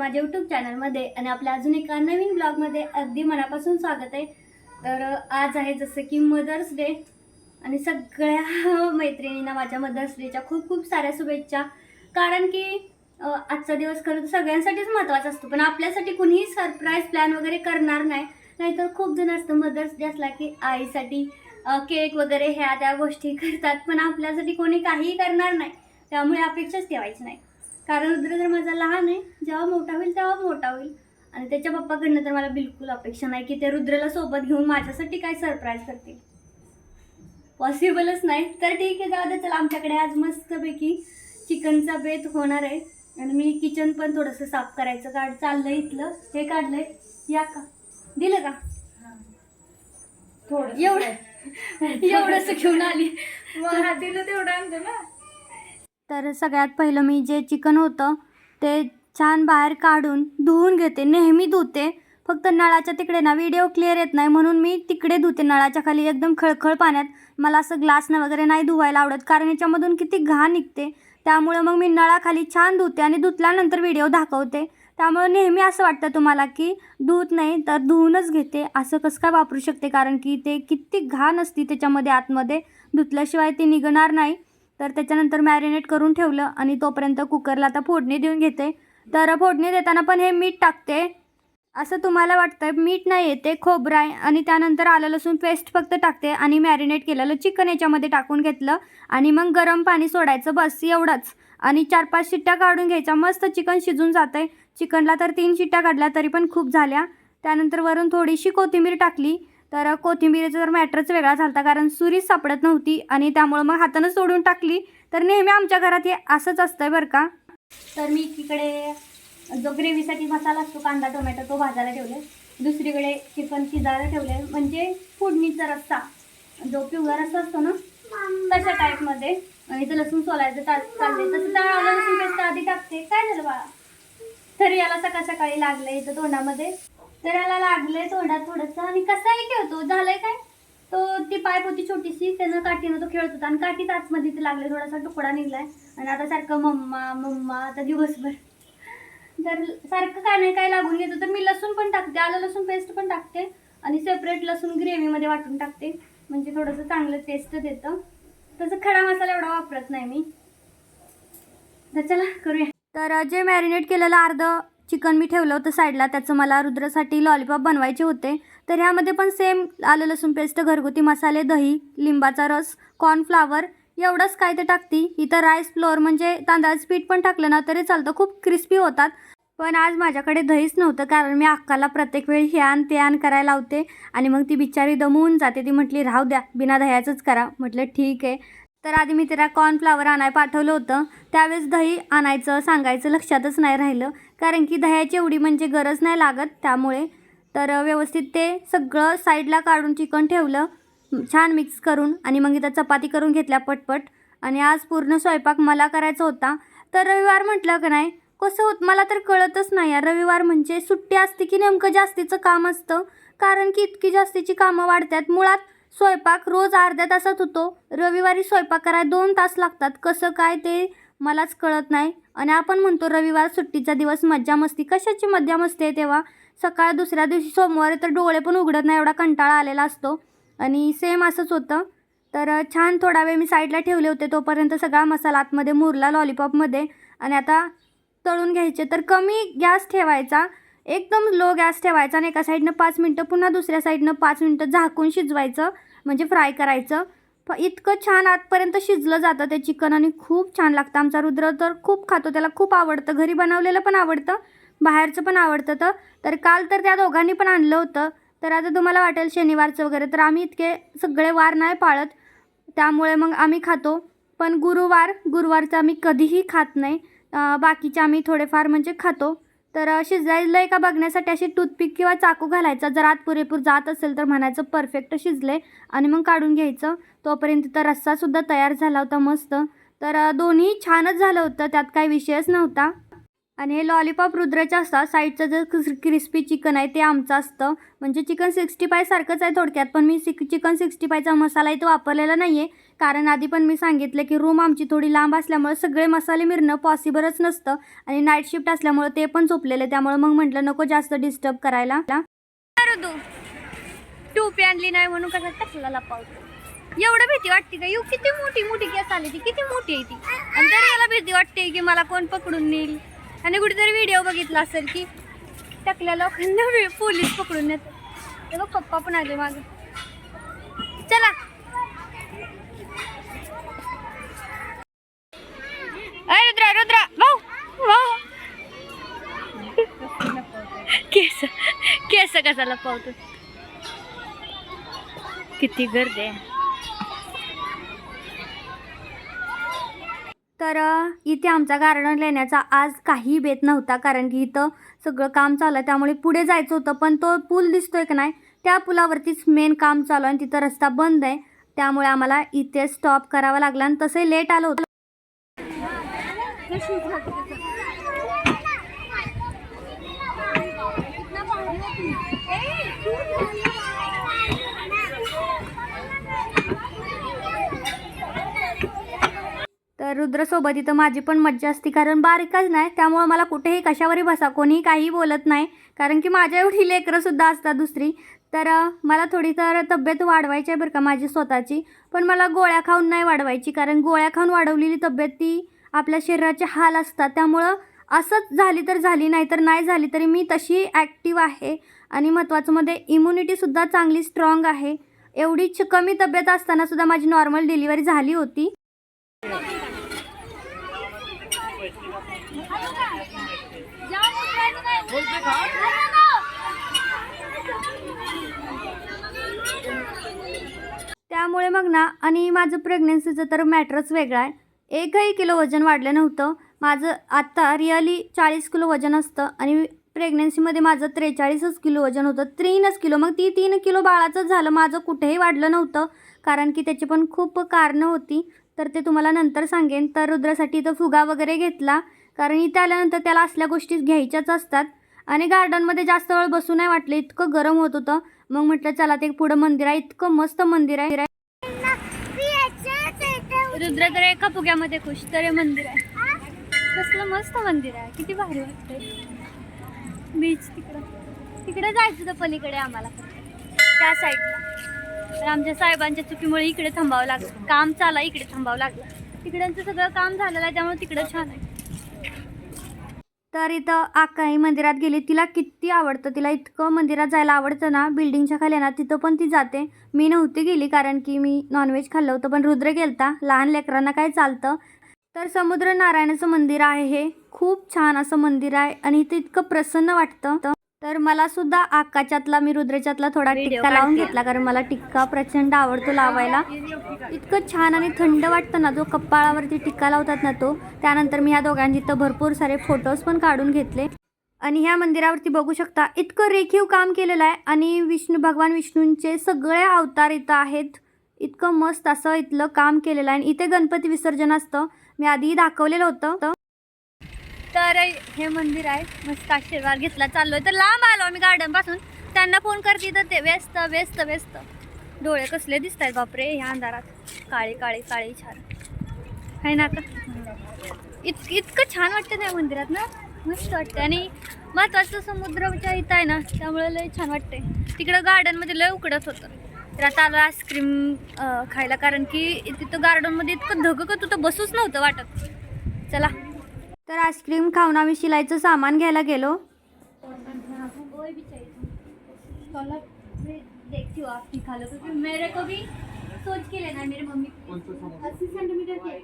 माझ्या यूट्यूब चॅनलमध्ये आणि आपल्या अजून एका नवीन ब्लॉगमध्ये अगदी मनापासून स्वागत आहे. तर आज आहे जसं की मदर्स डे आणि सगळ्या मैत्रिणींना माझ्या मदर्स डेच्या खूप खूप साऱ्या शुभेच्छा. कारण की आजचा दिवस खरं तर सगळ्यांसाठीच महत्त्वाचा असतो पण आपल्यासाठी कुणीही सरप्राईज प्लॅन वगैरे करणार नाही. नाहीतर खूप जण असतं मदर्स डे असला की आईसाठी केक वगैरे ह्या त्या गोष्टी करतात पण आपल्यासाठी कोणी काहीही करणार नाही. त्यामुळे अपेक्षाच ठेवायची नाही. कारण रुद्र तर माझा लहान आहे जेव्हा मोठा होईल तेव्हा मोठा होईल. आणि त्याच्या पप्पाकडनं तर मला बिलकुल अपेक्षा नाही की ते रुद्रला सोबत घेऊन माझ्यासाठी काय सरप्राईज करतील. पॉसिबलच नाही. तर ठीक आहे जाऊ दे चला आमच्याकडे आज मस्तपैकी चिकनचा बेत होणार आहे. आणि मी किचन पण थोडंसं साफ करायचं काढ चाललंय इथलं. हे काढलंय. या का? दिलं का? थोडं एवढं एवढंसं घेऊन आली. मग हा दिलं तेवढं आणतो ना. तर सगळ्यात पहिलं मी जे चिकन होतं ते छान बाहेर काढून धुवून घेते. नेहमी धुते. फक्त नळाच्या तिकडे ना व्हिडिओ क्लिअर येत नाही. म्हणून मी तिकडे धुते. नळाच्या खाली एकदम खळखळ पाण्यात. मला असं ग्लासनं वगैरे नाही धुवायला आवडत. कारण याच्यामधून किती घाण निघते. त्यामुळे मग मी नळाखाली छान धुते आणि धुतल्यानंतर व्हिडिओ दाखवते. त्यामुळे नेहमी असं वाटतं तुम्हाला की धुत नाही तर धुवूनच घेते. असं कसं काय वापरू शकते? कारण की ते किती घाण असती त्याच्यामध्ये आतमध्ये. धुतल्याशिवाय ते निघणार नाही. तर त्याच्यानंतर मॅरिनेट करून ठेवलं आणि तोपर्यंत कुकरला आता फोडणी देऊन घेते. तर फोडणी देताना पण हे मीठ टाकते. असं तुम्हाला वाटतं मीठ नाही येते खोबरं आहे. आणि त्यानंतर आलं लसूण पेस्ट फक्त टाकते आणि मॅरिनेट केलेलं चिकन याच्यामध्ये टाकून घेतलं. आणि मग गरम पाणी सोडायचं बस एवढंच. आणि चार पाच शिट्ट्या काढून घ्यायच्या. मस्त चिकन शिजून जातं आहे चिकनला तर तीन शिट्ट्या काढल्या तरी पण खूप झाल्या. त्यानंतर वरून थोडीशी कोथिंबीर टाकली. तर कोथिंबीरीचा तर मॅटरच वेगळा झाला कारण सुरीच सापडत नव्हती आणि त्यामुळं मग हातानं सोडून टाकली तर नेहमी आमच्या घरात हे असंच असतं बरं का. तर मी एकीकडे जो ग्रेव्हीसाठी मसाला असतो कांदा टोमॅटो तो भाजायला ठेवले. दुसरीकडे चिकन शिजायला ठेवले. म्हणजे फोडणीचा रस्ता जो पिवळा रस्ता असतो ना तशा टाईपमध्ये. आणि इथं लसूण सोलायचं चा तसं तर लसूण पेस्ट आधी टाकते. काय झालं बाळा? तरी याला सकाळ सकाळी लागलं इथं तोंडामध्ये. तर याला लागलंय थोडा थोडंसं. आणि कसाही खेळतो. झालंय काय? तो ती पाईप होती छोटीशी. त्यानं काठीनं तो खेळत होता. आणि काठीत आतमध्ये ते लागले थोडासा तुकडा निघलाय. आणि आता सारखं मम्मा मम्मा आता दिवसभर. तर सारखं काय नाही काय लागून घेतो. तर मी लसूण पण टाकते. आलं लसूण पेस्ट पण टाकते. आणि सेपरेट लसूण ग्रेव्हीमध्ये वाटून टाकते. म्हणजे थोडंसं चांगलं टेस्ट देतं. तसं खडा मसाला एवढा वापरत नाही मी. तर चला करूया. तर जे मॅरिनेट केलेलं अर्धं चिकन मी ठेवलं होतं साईडला त्याचं मला रुद्रासाठी लॉलीपॉप बनवायचे होते. तर ह्यामध्ये पण सेम आलं लसूण पेस्ट घरगुती मसाले दही लिंबाचा रस कॉर्नफ्लावर एवढंच काय ते टाकती. इथं राईस फ्लोअर म्हणजे तांदळाचं पीठ पण टाकलं ना तरी चालतं. खूप क्रिस्पी होतात. पण आज माझ्याकडे दहीच नव्हतं कारण मी अक्काला प्रत्येक वेळी हे आण ते आण करायला लावते. आणि मग ती बिचारी दमवून जाते. ती म्हटली राहू द्या बिना दह्याचंच करा. म्हटलं ठीक आहे. तर आधी मी तिला कॉर्नफ्लावर आणाय पाठवलं होतं. त्यावेळेस दही आणायचं सांगायचं लक्षातच नाही राहिलं. कारण की दह्याची एवढी म्हणजे गरज नाही लागत त्यामुळे. तर व्यवस्थित ते सगळं साईडला काढून चिकन ठेवलं छान मिक्स करून आणि मग इथं चपाती करून घेतल्या पटपट. आणि आज पूर्ण स्वयंपाक मला करायचा होता. तर रविवार म्हटलं का नाही कसं होत मला तर कळतच नाही यार. रविवार म्हणजे सुट्टी असते की नेमकं जास्तीचं काम असतं. कारण की इतकी जास्तीची कामं वाढतात. मुळात स्वयंपाक रोज अर्ध्या तासात होतो. रविवारी स्वयंपाक करायला दोन तास लागतात. कसं काय ते मलाच कळत नाही. आणि आपण म्हणतो रविवार सुट्टीचा दिवस मज्जा मस्ती. कशाची मज्जा मस्ती आहे तेव्हा? सकाळ दुसऱ्या दिवशी सोमवारी तर डोळे पण उघडत नाही एवढा कंटाळा आलेला असतो. आणि सेम असंच होतं. तर छान थोडा वेळ मी साईडला ठेवले होते तोपर्यंत सगळा मसाला आतमध्ये मुरला लॉलीपॉपमध्ये आणि आता तळून घ्यायचे. तर कमी गॅस ठेवायचा. एकदम लो गॅस ठेवायचा आणि एका साईडनं पाच मिनटं पुन्हा दुसऱ्या साईडनं पाच मिनटं झाकून शिजवायचं. म्हणजे फ्राय करायचं. इतकं छान आतपर्यंत शिजलं जातं ते चिकन आणि खूप छान लागतं. आमचा रुद्र तर खूप खातो त्याला खूप आवडतं. घरी बनवलेलं पण आवडतं बाहेरचं पण आवडतं तर. तर काल तर त्या दोघांनी पण आणलं होतं. तर आता तुम्हाला वाटेल शनिवारचं वगैरे तर आम्ही इतके सगळे वार नाही पाळत. त्यामुळे मग आम्ही खातो. पण गुरुवार गुरुवारचं आम्ही कधीही खात नाही. बाकीचे आम्ही थोडेफार म्हणजे खातो. तर शिजायलं आहे का बघण्यासाठी? अशी टूथपिक किंवा चाकू घालायचा. जर आत पुरेपूर जात असेल तर म्हणायचं परफेक्ट शिजले आणि मग काढून घ्यायचं. तोपर्यंत तर रस्सासुद्धा तयार झाला होता मस्त. तर दोन्ही छानच झालं होतं. त्यात काही विषयच नव्हता. आणि हे लॉलीपॉप रुद्राचे असतात. साईडचं जे क्रिस्पी चिकन आहे ते आमचं असतं. म्हणजे चिकन सिक्स्टी फाय सारखंच आहे थोडक्यात. पण मी सिक चिकन सिक्स्टी फायचा मसाला इथं वापरलेला नाही आहे कारण आधी पण मी सांगितलं की रूम आमची थोडी लांब असल्यामुळे सगळे मसाले मिरणं पॉसिबलच नसतं. आणि नाईट शिफ्ट असल्यामुळे ते पण झोपलेले त्यामुळे मग म्हटलं नको जास्त डिस्टर्ब करायला. टोपी आणली नाही म्हणून कसं टाकला लपावतो एवढं भीती वाटते का? येऊ किती मोठी मोठी केस आली ती किती मोठी आहे ती? आणि तरी याला भीती वाटते की मला कोण पकडून नेईल. आणि कुठेतरी व्हिडिओ बघितला असेल की टाकल्या लोकांना पोलीस पकडून नेतात बघ पप्पा पण आले माझं चला. अरे रुद्रा रुद्रा. भाऊ भाऊ. केस केस कसा लपवतो किती गर्दी आहे. तर इथे आमचा गार्डन लेण्याचा आज काही बेत नव्हता कारण की इथं सगळं काम चालू आहे. त्यामुळे पुढे जायचं होतं पण तो पूल दिसतोय का नाही त्या पुलावरतीच मेन काम चालू आहे आणि तिथं रस्ता बंद आहे. त्यामुळे आम्हाला इथे स्टॉप करावा लागला आणि तसंही लेट आलो होतं. रुद्रसोबत इथं माझी पण मज्जा असती कारण बारीकच नाही. त्यामुळं मला कुठेही कशावरही बसा कोणीही काही बोलत नाही. कारण की माझ्या एवढी लेकरंसुद्धा असतात दुसरी. तर मला थोडी तर तब्येत वाढवायची आहे बरं का माझी स्वतःची. पण मला गोळ्या खाऊन नाही वाढवायची कारण गोळ्या खाऊन वाढवलेली तब्येत ती आपल्या शरीराचे हाल असतात. त्यामुळं असंच झाली तर झाली नाही तर नाही झाली तरी मी तशी ॲक्टिव्ह आहे. आणि महत्त्वाचं म्हणजे मध्ये इम्युनिटीसुद्धा चांगली स्ट्रॉंग आहे. एवढीच कमी तब्येत असतानासुद्धा माझी नॉर्मल डिलिव्हरी झाली होती. त्यामुळे मग ना आणि माझं प्रेग्नेन्सीचं तर मॅटरच वेगळं आहे. एकही किलो वजन वाढलं नव्हतं. माझं आत्ता रिअली चाळीस किलो वजन असतं. आणि प्रेग्नेन्सीमध्ये माझं त्रेचाळीसच किलो वजन होतं. तीनच किलो मग ती तीन किलो बाळाचंच झालं. माझं कुठेही वाढलं नव्हतं. कारण की त्याची पण खूप कारणं होती. तर ते तुम्हाला नंतर सांगेन. तर रुद्रासाठी इथं फुगा वगैरे घेतला. कारण इथं आल्यानंतर त्याला असल्या गोष्टी घ्यायच्याच असतात. आणि गार्डनमध्ये जास्त वेळ बसू नाही वाटलं इतकं गरम होत होतं. मग म्हटलं चला ते पुढं मंदिर आहे इतकं मस्त मंदिर आहे. रुद्र तर एका फुग्यामध्ये खुश तर हे मंदिर आहे. कसलं मस्त मंदिर आहे. किती भारी वाटतंय. बीच तिकडं. तिकडे जायचं तर पलीकडे आम्हाला त्या साईडला तर आमच्या साहेबांच्या चुकीमुळे इकडे थांबावं लागलं. काम चाला इकडे थांबावं लागलं. तिकडचं सगळं काम झालेलं आहे त्यामुळे तिकडं छान आहे. तर इथं आकाई मंदिरात गेली. तिला किती आवडतं तिला इतकं मंदिरात जायला आवडतं ना. बिल्डिंगच्या खाली ना तिथं पण ती जाते. मी नव्हती गेली कारण की मी नॉनव्हेज खाल्लं होतं पण रुद्र गेलता. लहान लेकरांना काय चालतं? तर समुद्र नारायणाचं मंदिर आहे हे. खूप छान असं मंदिर आहे आणि इथं इतकं प्रसन्न वाटतं. तर मला सुद्धा आकाच्यातला मी रुद्रच्यातला थोडा टिक्का लावून घेतला कारण मला टिक्का प्रचंड आवडतो लावायला. इतकं छान आणि थंड वाटतं ना जो कपाळावरती टिक्का लावतात ना तो त्यानंतर मी ह्या दोघांची तर भरपूर सारे फोटोज पण काढून घेतले. आणि ह्या मंदिरावरती बघू शकता इतकं रेखीव काम केलेलं आहे. आणि विष्णू भगवान विष्णूंचे सगळे अवतार इथं आहेत. इतकं मस्त असं इथलं काम केलेलं आहे. आणि इथे गणपती विसर्जन असतं. मी आधी दाखवलेलं होतं. तर हे मंदिर आहे. मस्त आशीर्वाद घेतला. चाललोय. तर लांब आलो आम्ही गार्डनपासून. त्यांना फोन करते तर ते व्यस्त व्यस्त व्यस्त. डोळे कसले दिसत आहेत बापरे ह्या अंधारात. काळे काळे काळे छान. आहे ना का इत इतकं छान वाटतं त्या मंदिरात ना? मस्त वाटतं आणि महत्वाचं समुद्राच्या इथं आहे ना त्यामुळे लय छान वाटते तिकडं गार्डनमध्ये लय उकडत होतं. तर आता आलं आईस्क्रीम खायला. कारण की तिथं गार्डनमध्ये इतकं धगकत होतं बसूच नव्हतं वाटत. चला. तर आईस्क्रीम खाऊन आम्ही शिलाईचं सामान घ्यायला गेलो. देखती आप दिखा लो क्योंकि मेरे को भी सोच के लेना है मम्मी अस्सी सेंटीमीटर के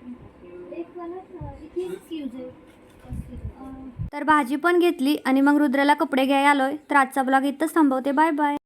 एक वाला इतनी यूज है तर भाजी पण घेतली आणि मग रुद्राला कपडे घ्यायला आलोय. तर आजचा ब्लॉग इथंच थांबवते. Bye bye